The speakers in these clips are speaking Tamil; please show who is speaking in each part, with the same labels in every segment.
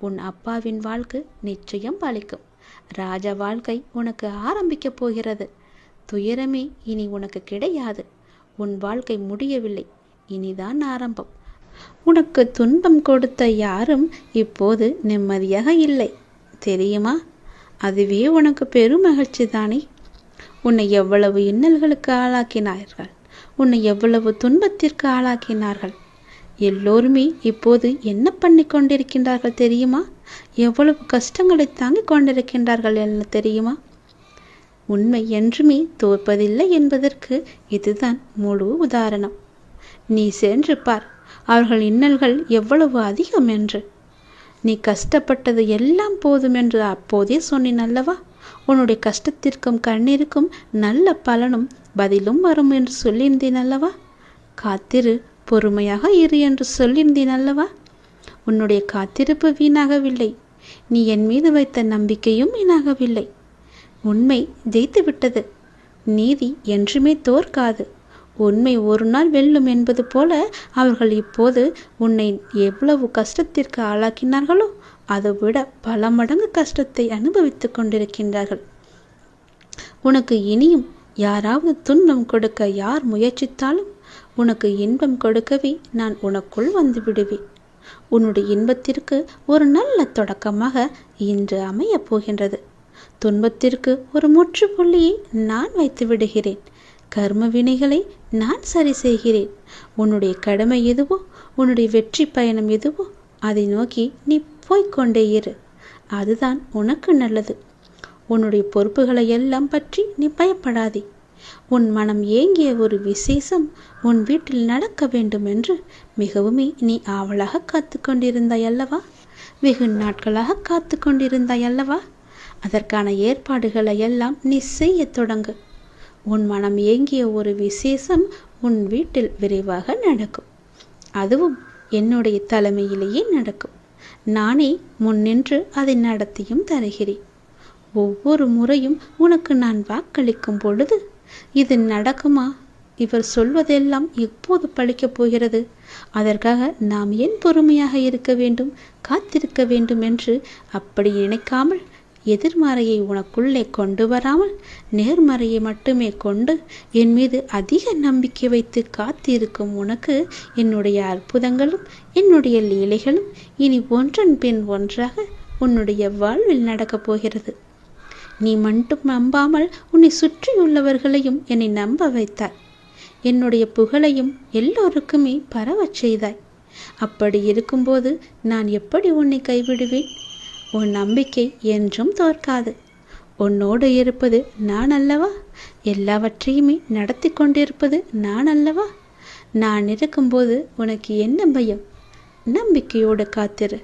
Speaker 1: உன் அப்பாவின் வாழ்க்கை நிச்சயம் பலிக்கும் ராஜ வாழ்க்கை உனக்கு ஆரம்பிக்கப் போகிறது. துயரமே இனி உனக்கு கிடையாது. உன் வாழ்க்கை முடியவில்லை. இனிதான் ஆரம்பம். உனக்கு துன்பம் கொடுத்த யாரும் இப்போது நிம்மதியாக இல்லை. தெரியுமா? அதுவே உனக்கு பெரும் மகிழ்ச்சி தானே? உன்னை எவ்வளவு இன்னல்களுக்கு ஆளாக்கினார்கள். உன்னை எவ்வளவு துன்பத்திற்கு ஆளாக்கினார்கள். எல்லோருமே இப்போது என்ன பண்ணி கொண்டிருக்கின்றார்கள் தெரியுமா? எவ்வளவு கஷ்டங்களை தாங்கிக் கொண்டிருக்கின்றார்கள் என்ன தெரியுமா? உண்மை என்றுமே தோற்பதில்லை என்பதற்கு இதுதான் முழு உதாரணம். நீ சென்று பார் அவர்கள் இன்னல்கள் எவ்வளவு அதிகம் என்று. நீ கஷ்டப்பட்டது எல்லாம் போதும் என்று அப்போதே சொன்னேன் அல்லவா? உன்னுடைய கஷ்டத்திற்கும் கண்ணீருக்கும் நல்ல பலனும் பதிலும் வரும் என்று சொல்லியிருந்தேன் அல்லவா? காத்திரு பொறுமையாக இரு என்று சொல்லியிருந்தேன் அல்லவா? உன்னுடைய காத்திருப்பு வீணாகவில்லை. நீ என் மீது வைத்த நம்பிக்கையும் வீணாகவில்லை. உண்மை ஜெயித்து விட்டது நீதி என்றுமே தோற்காது. உண்மை ஒரு நாள் வெல்லும் என்பது போல அவர்கள் இப்போது உன்னை எவ்வளவு கஷ்டத்திற்கு ஆளாக்கினார்களோ அதை விட பல மடங்கு கஷ்டத்தை அனுபவித்துக் கொண்டிருக்கின்றார்கள். உனக்கு இனியும் யாராவது துன்பம் கொடுக்க யார் முயற்சித்தாலும் உனக்கு இன்பம் கொடுக்கவே நான் உனக்குள் வந்து விடுவேன். உன்னுடைய இன்பத்திற்கு ஒரு நல்ல தொடக்கமாக இன்று அமையப் போகின்றது. துன்பத்திற்கு ஒரு முற்றுப்புள்ளியை நான் வைத்து விடுகிறேன். கர்ம வினைகளை நான் சரி செய்கிறேன். உன்னுடைய கடமை எதுவோ உன்னுடைய வெற்றி பயணம் எதுவோ அதை நோக்கி நீ போய்க்கொண்டே இரு. அதுதான் உனக்கு நல்லது. உன்னுடைய பொறுப்புகளை எல்லாம் பற்றி நீ பயப்படாதே. உன் மனம் ஏங்கிய ஒரு விசேஷம் உன் வீட்டில் நடக்க வேண்டும் என்று மிகவுமே நீ ஆவலாக காத்து கொண்டிருந்தாய் அல்லவா? வெகு நாட்களாக காத்து கொண்டிருந்தாய் அல்லவா? அதற்கான ஏற்பாடுகளை எல்லாம் நீ செய்ய தொடங்கு. உன் மனம் ஏங்கிய ஒரு விசேஷம் உன் வீட்டில் விரைவாக நடக்கும். அதுவும் என்னுடைய தலைமையிலேயே நடக்கும். நானே முன்னின்று அதை நடத்தியும் தருகிறேன். ஒவ்வொரு முறையும் உனக்கு நான் வாக்களிக்கும் பொழுது இது நடக்குமா? இவர் சொல்வதெல்லாம் எப்போது பழிக்கப் போகிறது? அதற்காக நாம் ஏன் பொறுமையாக இருக்க வேண்டும் காத்திருக்க வேண்டும் என்று அப்படி நினைக்காமல் எதிர்மறையை உனக்குள்ளே கொண்டு வராமல் நேர்மறையை மட்டுமே கொண்டு என் மீது அதிக நம்பிக்கை வைத்து காத்திருக்கும் உனக்கு என்னுடைய அற்புதங்களும் என்னுடைய லீலைகளும் இனி ஒன்றன் பின் ஒன்றாக உன்னுடைய வாழ்வில் நடக்கப் போகிறது. நீ மட்டும் நம்பாமல் உன்னை சுற்றியுள்ளவர்களையும் என்னை நம்ப வைத்தாய். என்னுடைய புகழையும் எல்லோருக்குமே பரவச் செய்தாய். அப்படி இருக்கும்போது நான் எப்படி உன்னை கைவிடுவேன்? உன் நம்பிக்கை என்றும் தோற்காது. உன்னோடு இருப்பது நான் அல்லவா? எல்லாவற்றையுமே நடத்தி கொண்டிருப்பது நான் அல்லவா? நான் இருக்கும்போது உனக்கு என்ன பயம்? நம்பிக்கையோடு காத்திரு.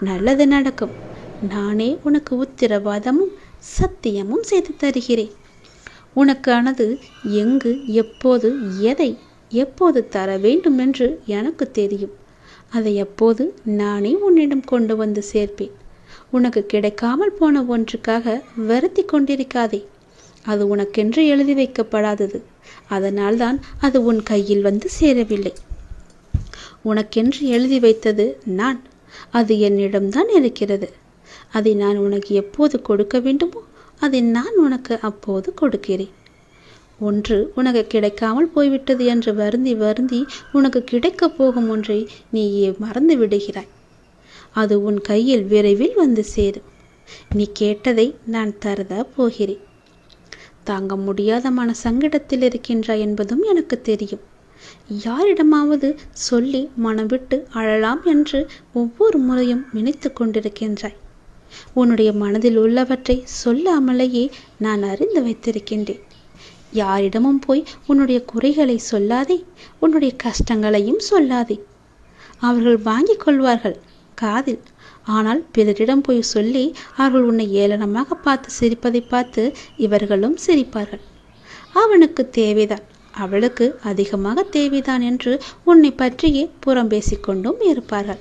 Speaker 1: நல்லது நடக்கும். நானே உனக்கு உத்திரவாதமும் சத்தியமும் செய்து தருகிறேன். உனக்கானது எங்கு எப்போது எதை எப்போது தர வேண்டும் என்று எனக்கு தெரியும். அதை எப்போது நானே உன்னிடம் கொண்டு வந்து சேர்ப்பேன். உனக்கு கிடைக்காமல் போன ஒன்றுக்காக வருத்தி கொண்டிருக்காதே. அது உனக்கென்று எழுதி வைக்கப்படாதது. அதனால்தான் அது உன் கையில் வந்து சேரவில்லை. உனக்கென்று எழுதி வைத்தது நான். அது என்னிடம்தான் இருக்கிறது. அதை நான் உனக்கு எப்போது கொடுக்க வேண்டுமோ அதை நான் உனக்கு அப்போது கொடுக்கிறேன். ஒன்று உனக்கு கிடைக்காமல் போய்விட்டது என்று வருந்தி வருந்தி உனக்கு கிடைக்கப் போகும் ஒன்றை நீயே மறந்து விடுகிறாய். அது உன் கையில் விரைவில் வந்து சேரும். நீ கேட்டதை நான் தருத போகிறேன். தாங்க முடியாத மன சங்கடத்தில் இருக்கின்றாய் என்பதும் எனக்கு தெரியும். யாரிடமாவது சொல்லி மனம் விட்டு அழலாம் என்று ஒவ்வொரு முறையும் நினைத்து கொண்டிருக்கின்றாய். உன்னுடைய மனதில் உள்ளவற்றை சொல்லாமலேயே நான் அறிந்து வைத்திருக்கின்றேன். யாரிடமும் போய் உன்னுடைய குறைகளை சொல்லாதே உன்னுடைய கஷ்டங்களையும் சொல்லாதே. அவர்கள் வாங்கிக் கொள்வார்கள் காதில். ஆனால் பிறரிடம் போய் சொல்லி அவர்கள் உன்னை ஏளனமாக பார்த்து சிரிப்பதை பார்த்து இவர்களும் சிரிப்பார்கள். அவனுக்கு தேவைதான் அவளுக்கு அதிகமாக தேவைதான் என்று உன்னை பற்றியே புறம் பேசிக்கொண்டும் இருப்பார்கள்.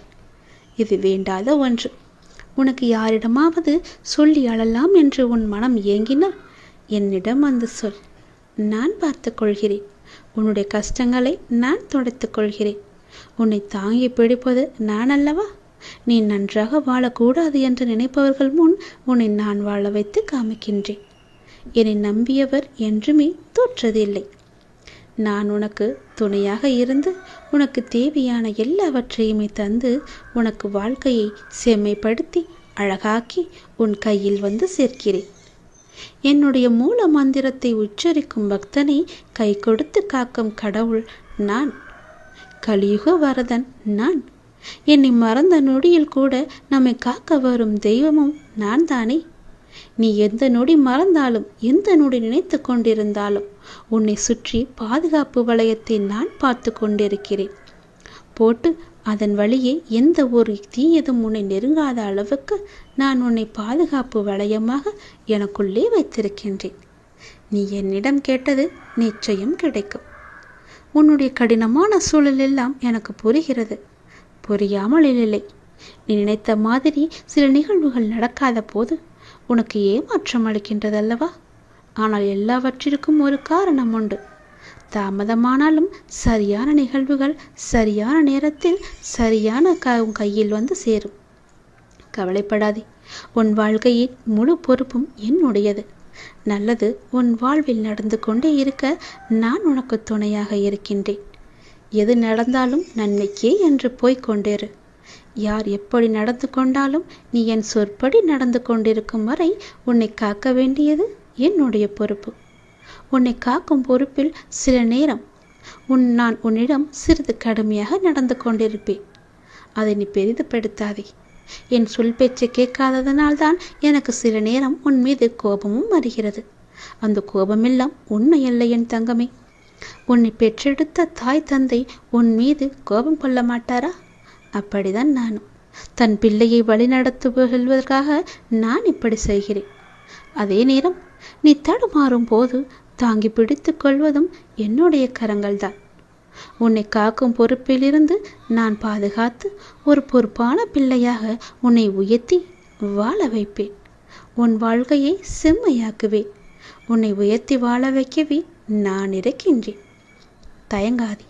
Speaker 1: இது வேண்டாத ஒன்று. உனக்கு யாரிடமாவது சொல்லி அழலாம் என்று உன் மனம் ஏங்கினால் என்னிடம் வந்து சொல். நான் பார்த்து கொள்கிறேன். உன்னுடைய கஷ்டங்களை நான் துடைத்துக் கொள்கிறேன். உன்னை தாங்கி பிடிப்பது நான் அல்லவா? நீ நன்றாக வாழக்கூடாது என்று நினைப்பவர்கள் முன் உன்னை நான் வாழ வைத்து காமிக்கின்றேன். என்னை நம்பியவர் என்றுமே தோற்றதில்லை. நான் உனக்கு துணையாக இருந்து உனக்கு தேவையான எல்லாவற்றையுமே தந்து உனக்கு வாழ்க்கையை செம்மைப்படுத்தி அழகாக்கி உன் கையில் வந்து சேர்க்கிறேன். என்னுடைய மூல மந்திரத்தை உச்சரிக்கும் பக்தனை கை கொடுத்து காக்கும் கடவுள் நான். கலியுக வரதன் நான். என்னை மறந்த நொடியில் கூட நம்மை காக்க வரும் தெய்வமும் நான் தானே நீ எந்த நொடி மறந்தாலும் எந்த நொடி நினைத்து கொண்டிருந்தாலும் உன்னை சுற்றி பாதுகாப்பு வளையத்தை நான் பார்த்து கொண்டிருக்கிறேன். போட்டு அதன் வழியே எந்த ஒரு தீயதும் உன்னை நெருங்காத அளவுக்கு நான் உன்னை பாதுகாப்பு வளையமாக எனக்குள்ளே வைத்திருக்கின்றேன். நீ என்னிடம் கேட்டது நிச்சயம் கிடைக்கும். உன்னுடைய கடினமான சூழல் எல்லாம் எனக்கு புரிகிறது. புரியாமல் இல்லை. நீ நினைத்த மாதிரி சில நிகழ்வுகள் நடக்காத போது உனக்கு ஏமாற்றம் அளிக்கின்றதல்லவா? ஆனால் எல்லாவற்றிற்கும் ஒரு காரணம் உண்டு. தாமதமானாலும் சரியான நிகழ்வுகள் சரியான நேரத்தில் சரியான க உன் கையில் வந்து சேரும். கவலைப்படாதே. உன் வாழ்க்கையின் முழு பொறுப்பும் என்னுடையது. நல்லது உன் வாழ்வில் நடந்து கொண்டே இருக்க நான் உனக்கு துணையாக இருக்கின்றேன். எது நடந்தாலும் நன்மைக்கே என்று போய்க் கொண்டிரு. யார் எப்படி நடந்து கொண்டாலும் நீ என் சொற்படி நடந்து கொண்டிருக்கும் வரை உன்னை காக்க வேண்டியது என்னுடைய பொறுப்பு. உன்னை காக்கும் பொறுப்பில் சில நேரம் உன் நான் உன்னிடம் சிறிது கடுமையாக நடந்து கொண்டிருப்பேன். அதை நீ பெரிதுபடுத்தாதே. என் சொல் பேச்சை கேட்காததனால்தான் எனக்கு சில நேரம் உன் மீது கோபமும் வருகிறது. அந்த கோபமெல்லாம் உண்மையல்ல என் தங்கமே. உன்னை பெற்றெடுத்த தாய் தந்தை உன் மீது கோபம் கொள்ள மாட்டாரா? அப்படிதான் நானும். தன் பிள்ளையை வழிநடத்துவதற்காக நான் இப்படி செய்கிறேன். அதே நேரம் நீ தடுமாறும் போது தாங்கி பிடித்து கொள்வதும் என்னுடைய கரங்கள்தான். உன்னை காக்கும் பொறுப்பிலிருந்து நான் பாதுகாத்து ஒரு பொறுப்பான பிள்ளையாக உன்னை உயர்த்தி வாழ வைப்பேன். உன் வாழ்க்கையை செம்மையாக்குவேன். உன்னை உயர்த்தி வாழ வைக்கவே நான் இருக்கின்றேன். தயங்காதே.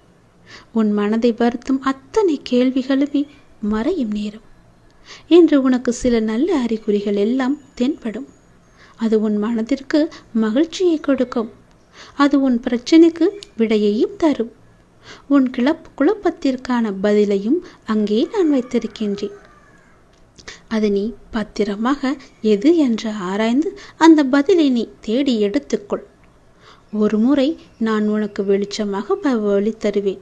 Speaker 1: உன் மனதை வருத்தும் அத்தனை கேள்விகளுமே மறையும் நேரம். என்று உனக்கு சில நல்ல அறிகுறிகள் எல்லாம் தென்படும். அது உன் மனதிற்கு மகிழ்ச்சியை கொடுக்கும். அது உன் பிரச்சனைக்கு விடையையும் தரும். உன் கிளப் குழப்பத்திற்கான பதிலையும் அங்கே நான் வைத்திருக்கின்றேன். அது நீ பத்திரமாக எது என்று ஆராய்ந்து அந்த பதிலை நீ தேடி எடுத்துக்கொள். ஒரு முறை நான் உனக்கு வெளிச்சமாக வழி தருவேன்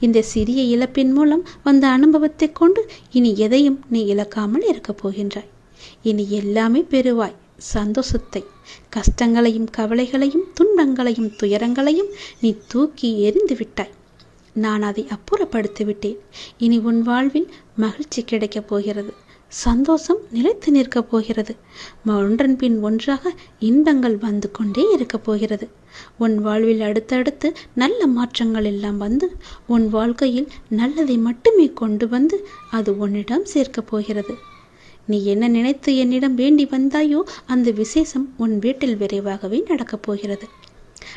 Speaker 1: இந்த சிறிய இழப்பின் மூலம் வந்த அனுபவத்தை கொண்டு இனி எதையும் நீ இழக்காமல் இருக்கப் போகின்றாய். இனி எல்லாமே பெறுவாய். சந்தோஷத்தை கஷ்டங்களையும் கவலைகளையும் துன்பங்களையும் துயரங்களையும் நீ தூக்கி எறிந்து விட்டாய். நான் அதை அப்புறப்படுத்தி விட்டேன் இனி உன் வாழ்வில் மகிழ்ச்சி கிடைக்கப் போகிறது. சந்தோஷம் நிலைத்து நிற்கப் போகிறது. ஒன்றன் பின் ஒன்றாக இன்பங்கள் வந்து கொண்டே இருக்கப் போகிறது. உன் வாழ்வில் அடுத்தடுத்து நல்ல மாற்றங்கள் எல்லாம் வந்து உன் வாழ்க்கையில் நல்லதை மட்டுமே கொண்டு வந்து அது உன்னிடம் சேர்க்கப் போகிறது. நீ என்ன நினைத்து என்னிடம் வேண்டி வந்தாயோ அந்த விசேஷம் உன் வீட்டில் விரைவாகவே நடக்கப் போகிறது.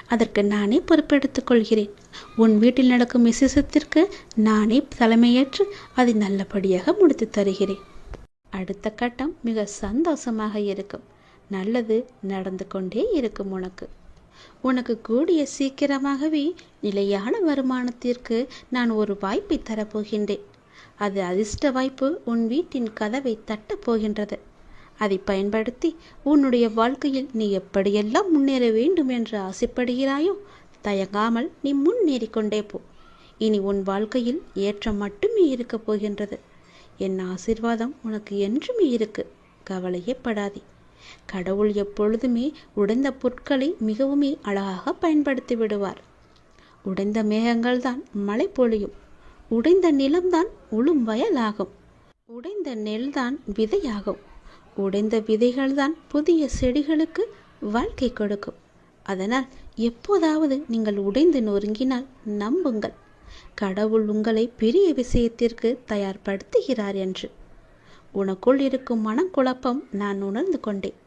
Speaker 1: அதற்கு நானே பொறுப்பெடுத்துக் கொள்கிறேன். உன் வீட்டில் நடக்கும் விசேஷத்திற்கு நானே தலைமையேற்று அதை நல்லபடியாக முடித்து தருகிறேன். அடுத்த கட்டம் மிக சந்தோஷமாக இருக்கும். நல்லது நடந்து கொண்டே இருக்கும் உனக்கு. உனக்கு கூடிய சீக்கிரமாகவே நிலையான வருமானத்திற்கு நான் ஒரு வாய்ப்பை தரப்போகின்றேன். அது அதிர்ஷ்ட வாய்ப்பு உன் வீட்டின் கதவை தட்டப் போகின்றது. அதை பயன்படுத்தி உன்னுடைய வாழ்க்கையில் நீ எப்படியெல்லாம் முன்னேற வேண்டும் என்று ஆசைப்படுகிறாயோ தயங்காமல் நீ முன்னேறி கொண்டே போ. இனி உன் வாழ்க்கையில் ஏற்றம் மட்டுமே இருக்கப் போகின்றது. என் ஆசிர்வாதம் உனக்கு என்றுமே இருக்கு. கவலையே படாதே கடவுள் எப்பொழுதுமே உடைந்த பொருட்களை மிகவுமே அழகாக பயன்படுத்தி விடுவார். உடைந்த மேகங்கள் தான் மழை பொழியும். உடைந்த நிலம்தான் உளும் வயலாகும். உடைந்த நெல்தான் விதையாகும். உடைந்த விதைகள்தான் புதிய செடிகளுக்கு வாழ்க்கை கொடுக்கும். அதனால் எப்போதாவது நீங்கள் உடைந்து நொறுங்கினால் நம்புங்கள். கடவுள் உங்களை பெரிய விஷயத்திற்கு தயார்படுத்துகிறார் என்று. உனக்குள் இருக்கும் மனக்குழப்பம் நான் உணர்ந்து கொண்டேன்.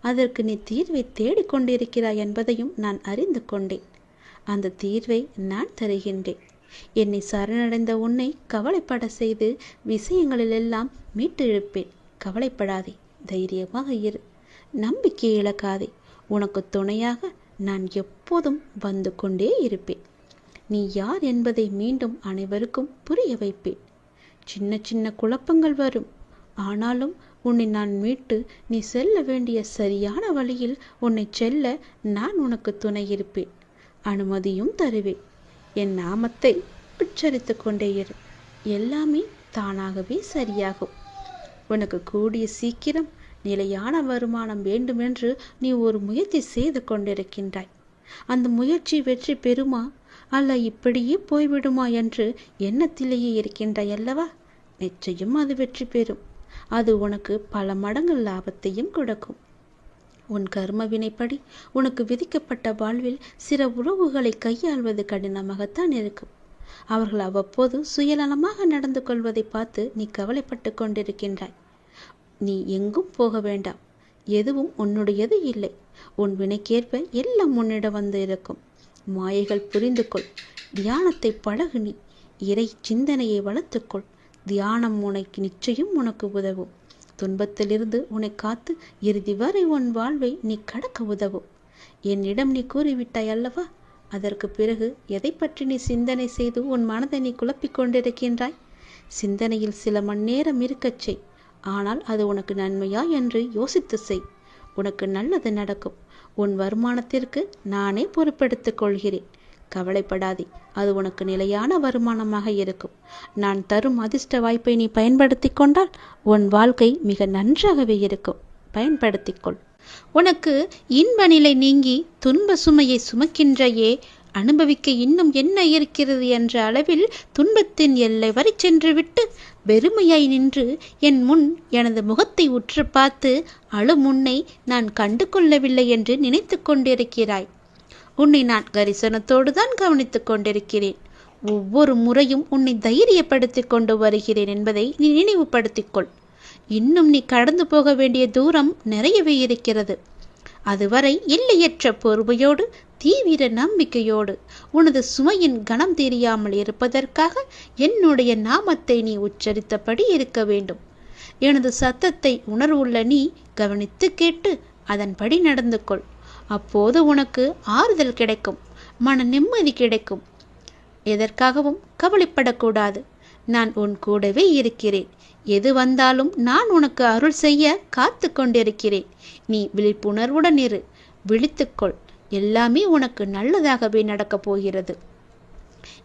Speaker 1: அதற்கு நீ தீர்வை தேடிக்கொண்டிருக்கிறாய் என்பதையும் நான் அறிந்து கொண்டேன். அந்த தீர்வை நான் தருகின்றேன். என்னை சரணடைந்த உன்னை கவலைப்பட செய்து விஷயங்களிலெல்லாம் மீட்டு இழுப்பேன் கவலைப்படாதே தைரியமாக இரு. நம்பிக்கை இழக்காதே. உனக்கு துணையாக நான் எப்போதும் வந்து கொண்டே இருப்பேன். நீ யார் என்பதை மீண்டும் அனைவருக்கும் புரிய வைப்பேன். சின்ன சின்ன குழப்பங்கள் வரும். ஆனாலும் உன்னை நான் மீட்டு நீ செல்ல வேண்டிய சரியான வழியில் உன்னை செல்ல நான் உனக்கு துணை இருப்பேன். அனுமதியும் தருவேன். என் நாமத்தை உச்சரித்து கொண்டே இரு. எல்லாமே தானாகவே சரியாகும். உனக்கு கூடிய சீக்கிரம் நிலையான வருமானம் வேண்டுமென்று நீ ஒரு முயற்சி செய்து கொண்டிருக்கின்றாய். அந்த முயற்சி வெற்றி பெறுமா? அல்ல இப்படியே போய்விடுமா என்று எண்ணத்திலேயே இருக்கின்றாய் அல்லவா நிச்சயம் அது வெற்றி பெறும். அது உனக்கு பல மடங்கு லாபத்தையும் கொடுக்கும். உன் கர்ம வினைப்படி உனக்கு விதிக்கப்பட்ட வாழ்வில் சில உறவுகளை கையாள்வது கடினமாகத்தான் இருக்கும். அவர்கள் அவ்வப்போது சுயநலமாக நடந்து கொள்வதை பார்த்து நீ கவலைப்பட்டு கொண்டிருக்கின்றாய். நீ எங்கும் போக வேண்டாம். எதுவும் உன்னுடையது இல்லை. உன் வினைக்கேற்ப எல்லாம் உன்னிடம் வந்து இருக்கும். மாயைகள் புரிந்து கொள். தியானத்தை பழகு நீ. இறை சிந்தனையை வளர்த்துக்கொள் தியானம் உனக்கு நிச்சயம் உனக்கு உதவும். துன்பத்திலிருந்து உன்னை காத்து இறுதி வரை உன் வாழ்வை நீ கடக்க உதவும். என்னிடம் நீ கூறிவிட்டாய் அல்லவா? அதற்கு பிறகு எதை பற்றி நீ சிந்தனை செய்து உன் மனதை நீ குழப்பிக் கொண்டிருக்கின்றாய்? சிந்தனையில் சில மணி நேரம் இருக்கச் செய். ஆனால் அது உனக்கு நன்மையா என்று யோசித்து செய். உனக்கு நல்லது நடக்கும். உன் வருமானத்திற்கு நானே பொறுப்பெடுத்துக் கொள்கிறேன். கவலைப்படாதே அது உனக்கு நிலையான வருமானமாக இருக்கும். நான் தரும் அதிர்ஷ்ட வாய்ப்பை நீ பயன்படுத்தி கொண்டால் உன் வாழ்க்கை மிக நன்றாகவே இருக்கும். பயன்படுத்திக்கொள் உனக்கு இன்ப நிலை நீங்கி துன்ப சுமையை சுமக்கின்றையே அனுபவிக்க இன்னும் என்ன இருக்கிறது என்ற அளவில் துன்பத்தின் எல்லை வரை சென்றுவிட்டு வெறுமையாய் நின்று என் முன் எனது முகத்தை உற்று பார்த்து அழுமுன்னை நான் கண்டு கொள்ளவில்லை என்று நினைத்து கொண்டிருக்கிறாய். உன்னை நான் கரிசனத்தோடு தான் கவனித்துக் கொண்டிருக்கிறேன். ஒவ்வொரு முறையும் உன்னை தைரியப்படுத்திக் கொண்டு வருகிறேன் என்பதை நீ நினைவுபடுத்திக் கொள். இன்னும் நீ கடந்து போக வேண்டிய தூரம் நிறையவே இருக்கிறது. அதுவரை எல்லையற்ற பொறுமையோடு தீவிர நம்பிக்கையோடு உனது சுமையின் கணம் தெரியாமல் இருப்பதற்காக என்னுடைய நாமத்தை நீ உச்சரித்தபடி இருக்க வேண்டும். எனது சத்தத்தை உணர்வுள்ள நீ கவனித்து கேட்டு அதன்படி நடந்து கொள். அப்போது உனக்கு ஆறுதல் கிடைக்கும் மன நிம்மதி கிடைக்கும். எதற்காகவும் கவலைப்படக்கூடாது. நான் உன் கூடவே இருக்கிறேன். எது வந்தாலும் நான் உனக்கு அருள் செய்ய காத்து கொண்டிருக்கிறேன். நீ விழிப்புணர்வுடன் இரு. விழித்துக்கொள் எல்லாமே உனக்கு நல்லதாகவே நடக்கப் போகிறது.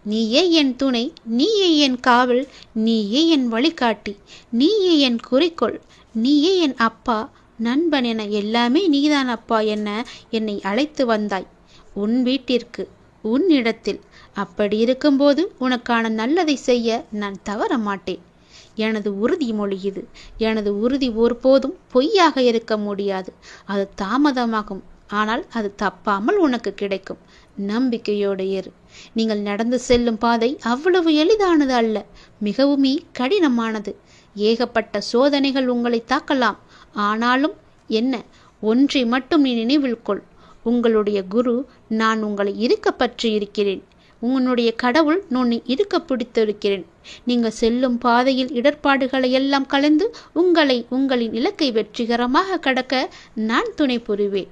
Speaker 1: நீயே என் துணை நீயே என் காவல் நீயே என் வழிகாட்டி நீயே என் குறிக்கோள் நீயே என் அப்பா நண்பன் என எல்லாமே நீதான் அப்பா என்ன என்னை அழைத்து வந்தாய். உன் வீட்டிற்கு உன் இடத்தில் அப்படி இருக்கும்போது உனக்கான நல்லதை செய்ய நான் தவற மாட்டேன். எனது உறுதிமொழி இது. எனது உறுதி ஒருபோதும் பொய்யாக இருக்க முடியாது. அது தாமதமாகும். ஆனால் அது தப்பாமல் உனக்கு கிடைக்கும். நம்பிக்கையோடு ஏறு. நீங்கள் நடந்து செல்லும் பாதை அவ்வளவு எளிதானது அல்ல. மிகவுமே கடினமானது. ஏகப்பட்ட சோதனைகள் உங்களை தாக்கலாம். ஆனாலும் என்ன? ஒன்றை மட்டும் நீ நினைவில் கொள். உங்களுடைய குரு நான் உங்களை இருக்க பற்றி இருக்கிறேன். உன்னுடைய கடவுள் நுண்ணி இருக்க பிடித்திருக்கிறேன். நீங்கள் செல்லும் பாதையில் இடர்பாடுகளை எல்லாம் கலந்து உங்களை உங்களின் இலக்கை வெற்றிகரமாக கடக்க நான் துணை புரிவேன்.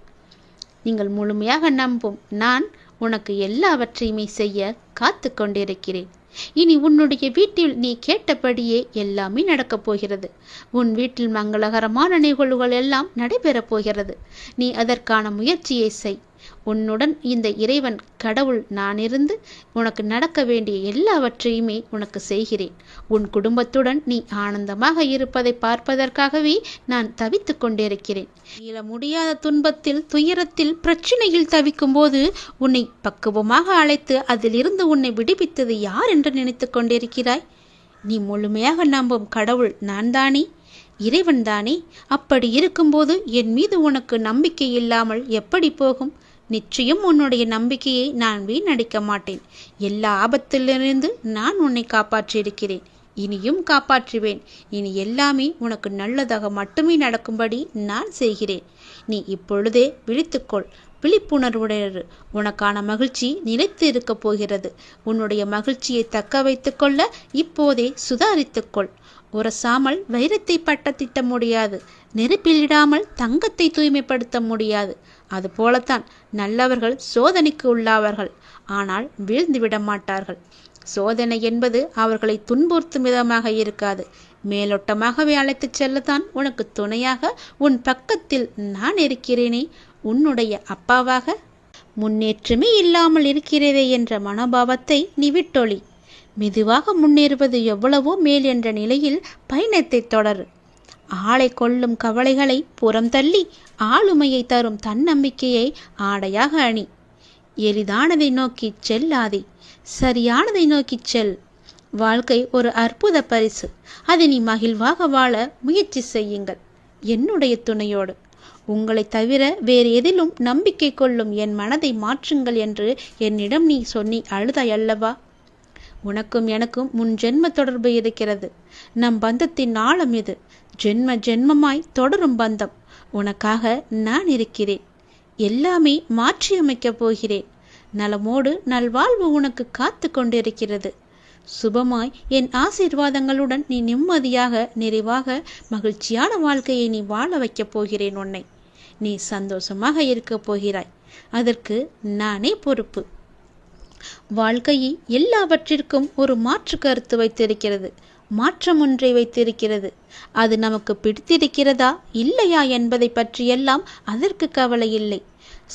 Speaker 1: நீங்கள் முழுமையாக நம்பும் நான் உனக்கு எல்லாவற்றையுமே செய்ய காத்து கொண்டிருக்கிறேன். இனி உன்னுடைய வீட்டில் நீ கேட்டபடியே எல்லாமே நடக்கப் போகிறது. உன் வீட்டில் மங்களகரமான நிகழ்வுகள் எல்லாம் நடைபெறப் போகிறது. நீ அதற்கான முயற்சியை செய். உன்னுடன் இந்த இறைவன் கடவுள் நான் இருந்து உனக்கு நடக்க வேண்டிய எல்லாவற்றையுமே உனக்கு செய்கிறேன். உன் குடும்பத்துடன் நீ ஆனந்தமாக இருப்பதை பார்ப்பதற்காகவே நான் தவித்துக் கொண்டிருக்கிறேன். இயல முடியாத துன்பத்தில் துயரத்தில் பிரச்சனையில் தவிக்கும் போது உன்னை பக்குவமாக அழைத்து அதிலிருந்து உன்னை விடுவித்தது யார் என்று நினைத்து கொண்டிருக்கிறாய்? நீ முழுமையாக நம்பும் கடவுள் நான் தானே இறைவன் தானே அப்படி இருக்கும்போது என் மீது உனக்கு நம்பிக்கை இல்லாமல் எப்படி போகும்? நிச்சயம் உன்னுடைய நம்பிக்கையை நான் வீணடிக்க மாட்டேன். எல்லா ஆபத்திலிருந்து நான் உன்னை காப்பாற்றியிருக்கிறேன். இனியும் காப்பாற்றுவேன். இனி எல்லாமே உனக்கு நல்லதாக மட்டுமே நடக்கும்படி நான் செய்கிறேன். நீ இப்பொழுதே விழித்துக்கொள். விழிப்புணர்வுடையரு. உனக்கான மகிழ்ச்சி நிலைத்து இருக்கப் போகிறது. உன்னுடைய மகிழ்ச்சியை தக்க வைத்துக்கொள்ள இப்போதே சுதாரித்துக்கொள் உரசாமல் வைரத்தை பட்ட திட்ட முடியாது. நெருப்பிலிடாமல் தங்கத்தை தூய்மைப்படுத்த முடியாது. அதுபோலத்தான் நல்லவர்கள் சோதனைக்கு உள்ளாவார்கள் ஆனால் வீழ்ந்து விட மாட்டார்கள் சோதனை என்பது அவர்களை துன்புறுத்தும் விதமாக இருக்காது. மேலோட்டமாகவே அழைத்துச் செல்லத்தான் உனக்கு துணையாக உன் பக்கத்தில் நான் இருக்கிறேனே உன்னுடைய அப்பாவாக? முன்னேற்றமே இல்லாமல் இருக்கிறதே என்ற மனோபாவத்தை நீ விட்டொழி. மெதுவாக முன்னேறுவது எவ்வளவோ மேல் என்ற நிலையில் பயணத்தை தொடரு. ஆளை கொள்ளும் கவலைகளை புறம் தள்ளி ஆளுமையை தரும் தன்னம்பிக்கையை ஆடையாக அணி. எளிதானதை நோக்கி செல்லாதே. சரியானதை நோக்கிச் செல். வாழ்க்கை ஒரு அற்புத பரிசு. அதை நீ மகிழ்வாக வாழ முயற்சி செய்யுங்கள். என்னுடைய துணையோடு. உங்களை தவிர வேறு எதிலும் நம்பிக்கை கொள்ளும் என் மனதை மாற்றுங்கள் என்று என்னிடம் நீ சொன்னி அழுதாய் அல்லவா? உனக்கும் எனக்கும் முன் ஜென்ம தொடர்பு இருக்கிறது. நம் பந்தத்தின் ஆழம் இது. ஜென்ம ஜென்மமாய் தொடரும் பந்தம். உனக்காக நான் இருக்கிறேன். எல்லாமே மாற்றியமைக்கப் போகிறேன். நலமோடு நல்வாழ்வு உனக்கு காத்து கொண்டிருக்கிறது. சுபமாய் என் ஆசீர்வாதங்களுடன் நீ நிம்மதியாக நிறைவாக மகிழ்ச்சியான வாழ்க்கையை நீ வாழ வைக்கப் போகிறேன் உன்னை. நீ சந்தோஷமாக இருக்கப் போகிறாய். அதற்கு நானே பொறுப்பு. வாழ்க்கையை எல்லாவற்றிற்கும் ஒரு மாற்று கருத்து வைத்திருக்கிறது. மாற்றம் ஒன்றை வைத்திருக்கிறது. அது நமக்கு பிடித்திருக்கிறதா இல்லையா என்பதை பற்றியெல்லாம் அதற்கு கவலை இல்லை.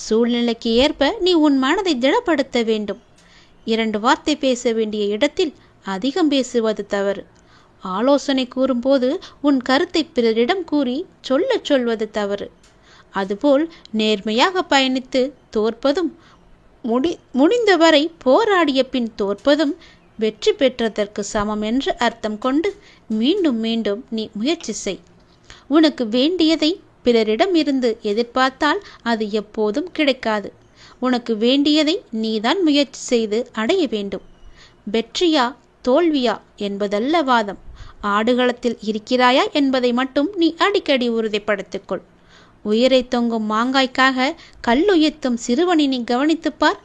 Speaker 1: சூழ்நிலைக்கு ஏற்ப நீ உன் மனதை திடப்படுத்த வேண்டும். இரண்டு வார்த்தை பேச வேண்டிய இடத்தில் அதிகம் பேசுவது தவறு. ஆலோசனை கூறும்போது உன் கருத்தை பிறரிடம் கூறி சொல்லச் சொல்வது தவறு. அதுபோல் நேர்மையாக பயணித்து தோற்பதும் முடி முடிந்தவரை போராடிய பின் தோற்பதும் வெற்றி பெற்றதற்கு சமம் என்று அர்த்தம் கொண்டு மீண்டும் மீண்டும் நீ முயற்சி செய். உனக்கு வேண்டியதை பிறரிடம் இருந்து எதிர்பார்த்தால் அது எப்போதும் கிடைக்காது. உனக்கு வேண்டியதை நீதான் முயற்சி செய்து அடைய வேண்டும். வெற்றியா தோல்வியா என்பதல்ல வாதம். ஆடுகளத்தில் இருக்கிறாயா என்பதை மட்டும் நீ அடிக்கடி உறுதிப்படுத்திக்கொள் உயிரை தொங்கும் மாங்காய்க்காக கல்லுயர்த்தும் சிறுவனை நீ கவனித்துப்பார்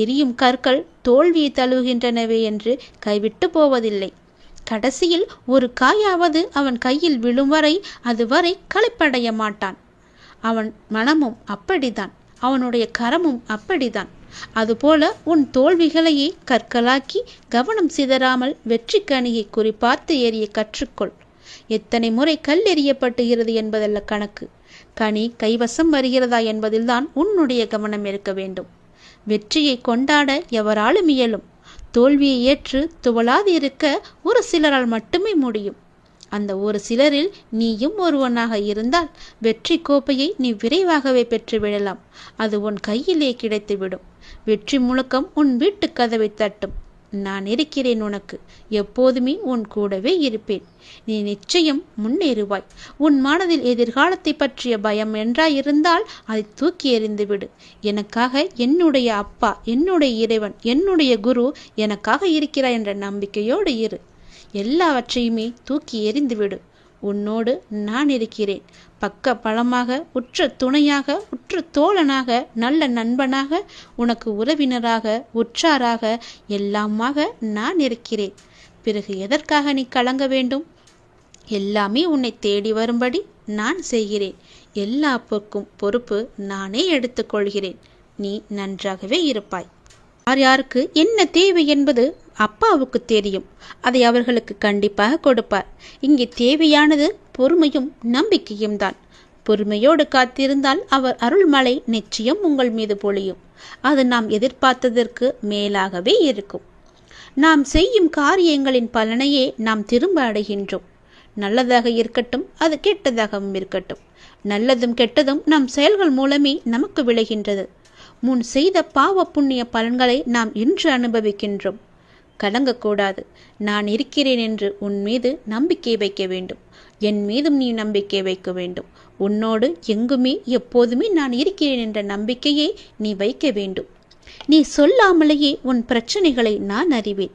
Speaker 1: எரியும் கற்கள் தோல்வியை தழுவுகின்றனவே என்று கைவிட்டு போவதில்லை. கடைசியில் ஒரு காயாவது அவன் கையில் விழும் வரை அதுவரை களைப்படைய மாட்டான். அவன் மனமும் அப்படிதான் அவனுடைய கரமும் அப்படிதான் அதுபோல உன் தோல்விகளையே கற்களாக்கி கவனம் சிதறாமல் வெற்றி கணியை குறிப்பார்த்து எறிய கற்றுக்கொள். எத்தனை முறை கல் எறியப்பட்டுகிறது என்பதல்ல கணக்கு. கனி கைவசம் வருகிறதா என்பதில்தான் உன்னுடைய கவனம் இருக்க வேண்டும். வெற்றியை கொண்டாட எவராலும் இயலும். தோல்வியை ஏற்று துவளாது இருக்க ஒரு சிலரால் மட்டுமே முடியும். அந்த ஒரு சிலரில் நீயும் ஒருவனாக இருந்தால் வெற்றி கோப்பையை நீ விரைவாகவே பெற்றுவிடலாம் அது உன் கையிலே கிடைத்துவிடும். வெற்றி முழக்கம் உன் வீட்டு கதவை தட்டும். நான் இருக்கிறேன் உனக்கு. எப்போதுமே உன் கூடவே இருப்பேன். நீ நிச்சயம் முன்னேறுவாய். உன் மனதில் எதிர்காலத்தை பற்றிய பயம் என்றாயிருந்தால் அதை தூக்கி எறிந்துவிடு. எனக்காக என்னுடைய அப்பா என்னுடைய இறைவன் என்னுடைய குரு எனக்காக இருக்கிறாய் என்ற நம்பிக்கையோடு இரு. எல்லாவற்றையுமே தூக்கி எறிந்துவிடு. உன்னோடு நான் இருக்கிறேன். பக்க பலமாக உற்ற துணையாக உற்ற தோழனாக நல்ல நண்பனாக உனக்கு உறவினராக உற்றாராக எல்லாமாக நான் இருக்கிறேன். பிறகு எதற்காக நீ கலங்க வேண்டும்? எல்லாமே உன்னை தேடி வரும்படி நான் செய்கிறேன். எல்லா போக்கும் பொறுப்பு நானே எடுத்துக்கொள்கிறேன். நீ நன்றாகவே இருப்பாய். யார் யாருக்கு என்ன தேவை என்பது அப்பாவுக்கு தெரியும். அதை அவர்களுக்கு கண்டிப்பாக கொடுப்பார். இங்கே தேவையானது பொறுமையும் நம்பிக்கையும் தான். பொறுமையோடு காத்திருந்தால் அவர் அருள்மலை நிச்சயம் உங்கள் மீது பொழியும். அது நாம் எதிர்பார்த்ததற்கு மேலாகவே இருக்கும். நாம் செய்யும் காரியங்களின் பலனையே நாம் திரும்ப அடைகின்றோம். நல்லதாக இருக்கட்டும் அது கெட்டதாகவும் இருக்கட்டும். நல்லதும் கெட்டதும் நம் செயல்கள் மூலமே நமக்கு விளைகின்றது. முன் செய்த பாவ புண்ணிய பலன்களை நாம் இன்று அனுபவிக்கின்றோம். கலங்கக்கூடாது நான் இருக்கிறேன் என்று உன் மீது நம்பிக்கை வைக்க வேண்டும். என் மீதும் நீ நம்பிக்கை வைக்க வேண்டும். உன்னோடு எங்குமே எப்போதுமே நான் இருக்கிறேன் என்ற நம்பிக்கையை நீ வைக்க வேண்டும். நீ சொல்லாமலேயே உன் பிரச்சனைகளை நான் அறிவேன்.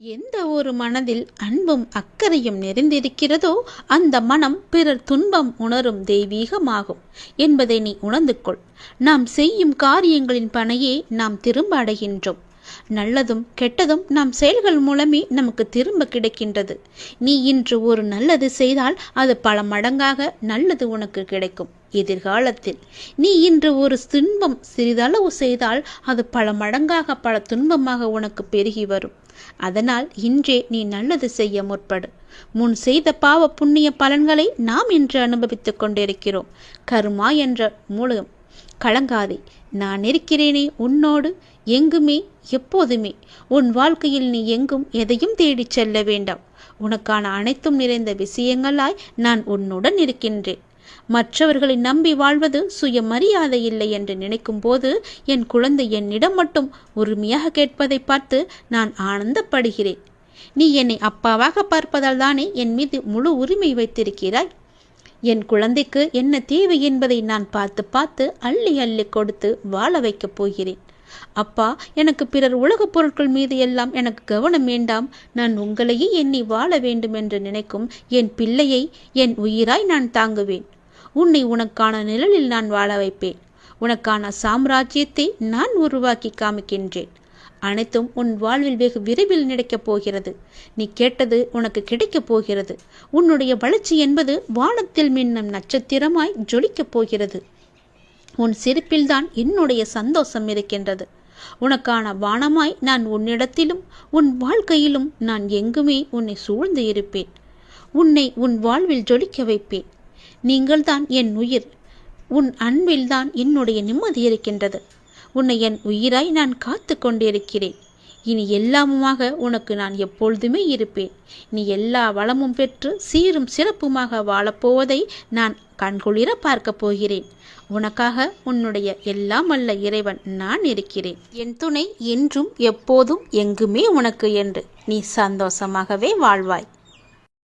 Speaker 1: எந்த ஒரு மனதில் அன்பும் அக்கறையும் நிறைந்திருக்கிறதோ அந்த மனம் பிறர் துன்பம் உணரும் தெய்வீகமாகும் என்பதை நீ உணர்ந்து கொள் நாம் செய்யும் காரியங்களின் பணையே நாம் திரும்ப அடைகின்றோம். நல்லதும் கெட்டதும் நம் செயல்கள் மூலமே நமக்கு திரும்ப கிடைக்கின்றது. நீ இன்று ஒரு நல்லது செய்தால் அது பல மடங்காக நல்லது உனக்கு கிடைக்கும். எதிர்காலத்தில் நீ இன்று ஒரு துன்பம் சிறிதளவு செய்தால் அது பல மடங்காக பல துன்பமாக உனக்கு பெருகி வரும். அதனால் இன்றே நீ நல்லது செய்ய முற்படு. முன் செய்த பாவ புண்ணிய பலன்களை நாம் இன்று அனுபவித்துக் கொண்டிருக்கிறோம். கருமா என்ற மூலம் கலங்காதே நான் இருக்கிறேனே உன்னோடு எங்குமே எப்போதுமே உன் வாழ்க்கையில் நீ எங்கும் எதையும் தேடிச் செல்ல வேண்டாம். உனக்கான அனைத்தும் நிறைந்த விஷயங்களாய் நான் உன்னுடன் இருக்கின்றேன். மற்றவர்களை நம்பி வாழ்வது சுயமரியாதை இல்லை என்று நினைக்கும் போது என் குழந்தை என்னிடம் மட்டும் உரிமையாக கேட்பதை பார்த்து நான் ஆனந்தப்படுகிறேன். நீ என்னை அப்பாவாக பார்ப்பதால் தானே என் மீது முழு உரிமை வைத்திருக்கிறாய். என் குழந்தைக்கு என்ன தேவை என்பதை நான் பார்த்து பார்த்து அள்ளி அள்ளி கொடுத்து வாழ வைக்கப் போகிறேன். அப்பா எனக்கு பிறர் உலகப் பொருட்கள் மீது எல்லாம் எனக்கு கவனம் வேண்டாம். நான் உங்களையே எண்ணி வாழ வேண்டும் என்று நினைக்கும் என் பிள்ளையை என் உயிராய் நான் தாங்குவேன். உன்னை உனக்கான நிழலில் நான் வாழ வைப்பேன். உனக்கான சாம்ராஜ்யத்தை நான் உருவாக்கி காமிக்கின்றேன். அனைத்தும் உன் வாழ்வில் வெகு விரைவில் நடக்கப் போகிறது. நீ கேட்டது உனக்கு கிடைக்கப் போகிறது. உன்னுடைய வளர்ச்சி என்பது வானத்தில் மின்னும் நட்சத்திரமாய் ஜொலிக்கப் போகிறது. உன் சிரிப்பில்தான் என்னுடைய சந்தோஷம் இருக்கின்றது. உனக்கான வானமாய் நான் உன்னிடத்திலும் உன் வாழ்க்கையிலும் நான் எங்குமே உன்னை சூழ்ந்து இருப்பேன். உன்னை உன் வாழ்வில் ஜொலிக்க வைப்பேன். நீங்கள்தான் என் உயிர். உன் அன்பில்தான் என்னுடைய நிம்மதி இருக்கின்றது. உன்னை என் உயிராய் நான் காத்து கொண்டிருக்கிறேன் இனி எல்லாமுமாக உனக்கு நான் எப்பொழுதுமே இருப்பேன். நீ எல்லா வளமும் பெற்று சீரும் சிறப்புமாக வாழப்போவதை நான் கண்குளிர பார்க்கப் போகிறேன். உனக்காக உன்னுடைய எல்லாம் அல்ல இறைவன் நான் இருக்கிறேன். என் துணை என்றும் எப்போதும் எங்குமே உனக்கு என்று நீ சந்தோஷமாகவே வாழ்வாய்.